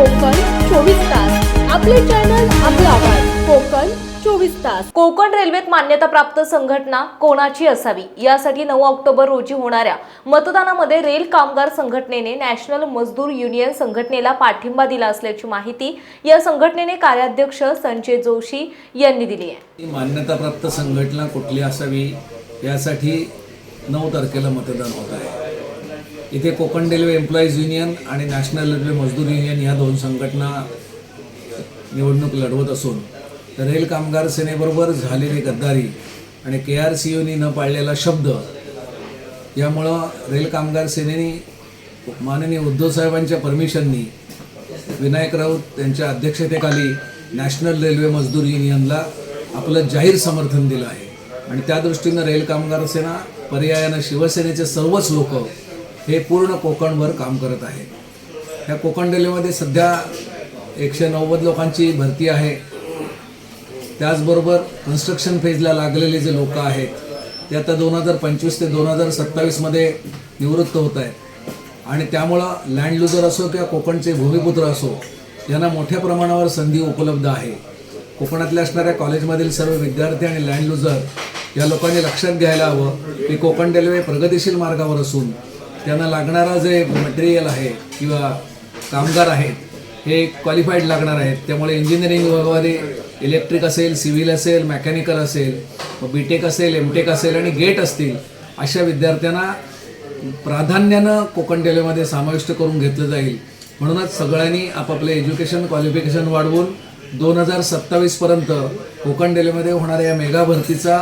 कोकण चोवीस तास. आपले चॅनल आपला आवाज. कोकण चोवीस तास. कोकण रेल्वेत मान्यताप्राप्त संघटना कोणाची असावी? यासाठी नऊ ऑक्टोबर रोजी होणाऱ्या मतदानामध्ये रेल कामगार संघटनेने नॅशनल मजदूर युनियन संघटनेला पाठिंबा दिला असल्याची माहिती या संघटनेने कार्याध्यक्ष संजय जोशी यांनी दिली आहे. मान्यताप्राप्त संघटना कुठली असावी? यासाठी नऊ तारखेला मतदान होत आहे. इथे कोकण रेल्वे एम्प्लॉईज युनियन आणि नॅशनल रेल्वे मजदूर युनियन ह्या दोन संघटना निवडणूक लढवत असून रेल कामगार सेनेबरोबर झालेली गद्दारी आणि के आर सी ओनी न पाळलेला शब्द यामुळं रेल कामगार सेनेने माननीय उद्धवसाहेबांच्या परमिशननी विनायक राऊत यांच्या अध्यक्षतेखाली नॅशनल रेल्वे मजदूर युनियनला आपलं जाहीर समर्थन दिलं आहे. आणि त्या दृष्टीनं रेल कामगार सेना पर्यायानं शिवसेनेचे सर्वच लोक हे पूर्ण कोकणभर काम करत आहे. ह्या कोकण रेल्वेमध्ये सध्या एकशे नव्वद लोकांची भरती आहे. त्याचबरोबर कन्स्ट्रक्शन फेजला लागलेले जे लोक आहेत ते आता दोन हजार पंचवीस ते दोन हजार सत्तावीसमध्ये निवृत्त होत आहेत. आणि त्यामुळं लँड लुजर असो किंवा कोकणचे भूमिपुत्र असो यांना मोठ्या प्रमाणावर संधी उपलब्ध आहे. कोकणातल्या असणाऱ्या कॉलेजमधील सर्व विद्यार्थी आणि लँड लुजर या लोकांनी लक्षात घ्यायला हवं की कोकण रेल्वे प्रगतिशील मार्गावर असून त्यांना लागणारा जे मटेरियल आहे किंवा कामगार आहेत हे क्वालिफाईड लागणार आहेत. त्यामुळे इंजिनिअरिंग विभागामध्ये इलेक्ट्रिक असेल सिव्हिल असेल मेकॅनिकल असेल बी टेक असेल एम टेक असेल आणि गेट असतील अशा विद्यार्थ्यांना प्राधान्यानं कोकण रेल्वेमध्ये समाविष्ट करून घेतलं जाईल. म्हणूनच सगळ्यांनी आपापले एज्युकेशन क्वालिफिकेशन वाढवून दोन हजार सत्तावीसपर्यंत कोकण रेल्वेमध्ये होणाऱ्या या मेगा भरतीचा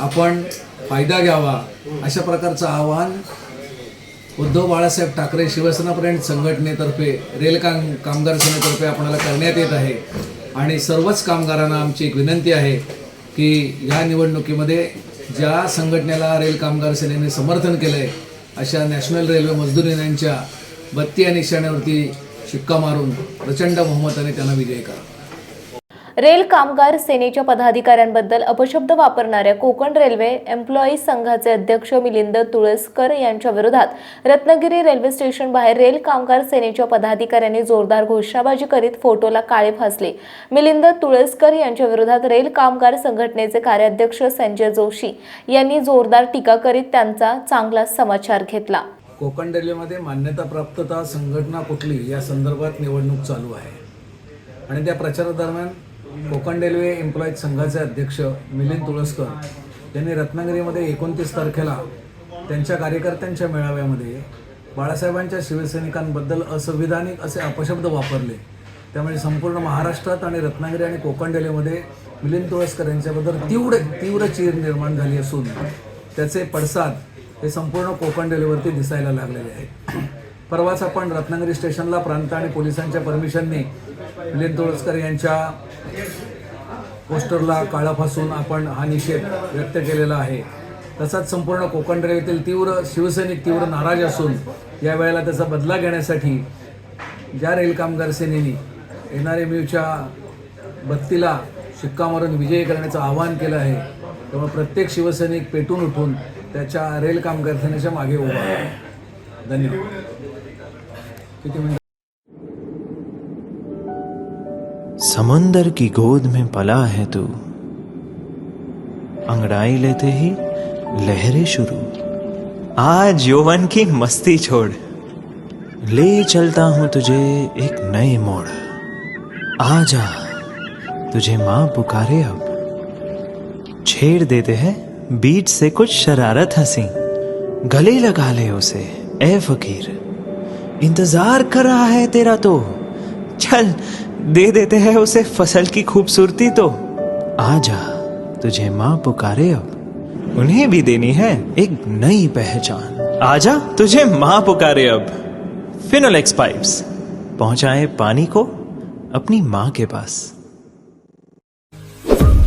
आपण फायदा घ्यावा अशा प्रकारचं आवाहन उद्धव बाळासाहेब ठाकरे शिवसेना संघटनेतर्फे रेल काम कामगार सेनेतर्फे आपणाला करण्यात येत आहे. आणि सर्वच कामगारांना आमची एक विनंती आहे की या निवडणुकीमध्ये ज्या संघटनेला रेल कामगार सेनेने समर्थन केलं आहे अशा नॅशनल रेल्वे मजदूर युनियनच्या बत्ती या निशाण्यावरती शिक्का मारून प्रचंड बहुमताने त्यांना विजय करा. रेल कामगार सेनेच्या पदाधिकाऱ्यांबद्दल अपशब्द वापरणाऱ्या कोकण रेल्वे एम्प्लॉईज संघाचे अध्यक्ष मिलिंद तुळसकर यांच्या विरोधात रत्नागिरी रेल्वे स्टेशन बाहेर रेल कामगार सेनेच्या पदाधिकाऱ्यांनी जोरदार घोषणाबाजी करीत फोटोला काळे फासले. मिलिंद तुळसकर यांच्या विरोधात रेल कामगार संघटनेचे कार्याध्यक्ष संजय जोशी यांनी जोरदार टीका करीत त्यांचा चांगला समाचार घेतला. कोकण रेल्वेमध्ये मान्यताप्राप्तता संघटना कुठली या संदर्भात निवडणूक चालू आहे. आणि त्या प्रचारादरम्यान कोकण रेल्वे एम्प्लॉईज संघाचे अध्यक्ष मिलिंद तुळसकर यांनी रत्नागिरीमध्ये एकोणतीस तारखेला त्यांच्या कार्यकर्त्यांच्या मेळाव्यामध्ये बाळासाहेबांच्या शिवसैनिकांबद्दल असंविधानिक असे अपशब्द वापरले. त्यामुळे संपूर्ण महाराष्ट्रात आणि रत्नागिरी आणि कोकण रेल्वेमध्ये मिलिंद तुळसकर यांच्याबद्दल तीव्र तीव्र चीर निर्माण झाली असून त्याचे पडसाद हे संपूर्ण कोकण रेल्वेवरती दिसायला लागलेले आहेत. परवाच आपण रत्नागिरी स्टेशनला प्रांत आणि पोलिसांच्या परमिशनने मिलिंद तोळसकर यांच्या पोस्टरला काळा फासून आपण हा निषेध व्यक्त केलेला आहे. तसाच संपूर्ण कोकण रेल्वेतील तीव्र शिवसैनिक तीव्र नाराज असून या वेळेला त्याचा बदला घेण्यासाठी ज्या रेल कामगार सेनेने एन आर एम यूच्या बत्तीला शिक्का मारून विजयी करण्याचं आवाहन केलं आहे त्यामुळे प्रत्येक शिवसैनिक पेटून उठून त्याच्या रेल कामगार सेनेच्या मागे उभा आहे. धन्यवाद। समंदर की गोद में पला है तू। अंगड़ाई लेते ही लहरें शुरू। आज यौवन की मस्ती छोड़। ले चलता हूँ तुझे एक नए मोड़। आ जा तुझे माँ पुकारे अब। छेड़ देते हैं, बीच से कुछ शरारत हँसी। गले लगा ले उसे। ए फकीर, इंतज़ार कर रहा है तेरा तो। चल, दे देते हैं उसे फ़सल की खूबसूरती तो। आ जा, तुझे माँ पुकारे अब। उन्हें भी देनी है एक नई पहचान। आजा तुझे माँ पुकारे अब। फिनोलेक्स पाइप्स पहुँचाए पानी को अपनी माँ के पास।